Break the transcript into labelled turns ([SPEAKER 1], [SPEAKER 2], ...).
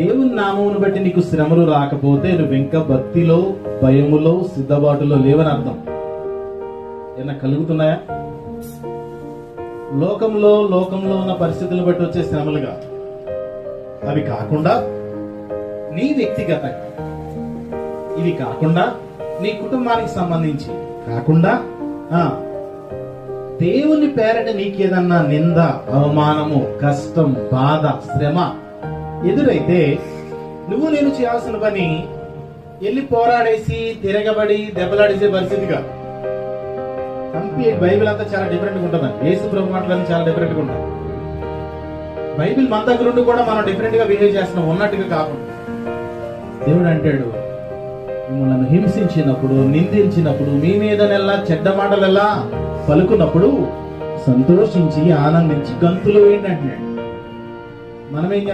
[SPEAKER 1] దేవుని నామమును బట్టి నీకు శ్రమలు రాకపోతే నువ్వు ఇంకా భక్తిలో భయములో సిద్ధబాటులో లేవని అర్థం. ఏమన్నా కలుగుతున్నాయా? లోకంలో లోకంలో ఉన్న పరిస్థితులను బట్టి వచ్చే శ్రమలుగా. అవి కాకుండా నీ వ్యక్తిగతంగా ఇవి కాకుండా నీ కుటుంబానికి సంబంధించి కాకుండా ఆ దేవుని పేరట నీకేదన్నా నింద అవమానము కష్టం బాధ శ్రమ ఎదురైతే నువ్వు నేను చేయాల్సిన పని వెళ్ళి పోరాడేసి తిరగబడి దెబ్బలాడేసే పరిస్థితి కాదు. కంప్లీట్ బైబిల్ అంతా చాలా డిఫరెంట్గా ఉంటుంది యేసు ప్రభు మాటలన్నీ చాలా డిఫరెంట్గా ఉంటుంది ఉంటాయి బైబిల్ మన దగ్గర ఉండి కూడా మనం డిఫరెంట్గా బిహేవ్ చేస్తున్నాం ఉన్నట్టుగా కాకుండా. దేవుడు అంటాడు మిమ్మల్ని హింసించినప్పుడు నిందించినప్పుడు మీ మీద నెల్లా చెడ్డ మాటలెల్లా పలుకున్నప్పుడు సంతోషించి ఆనందించి గంతులు ఏంటంటే మనమేం చేస్తాం?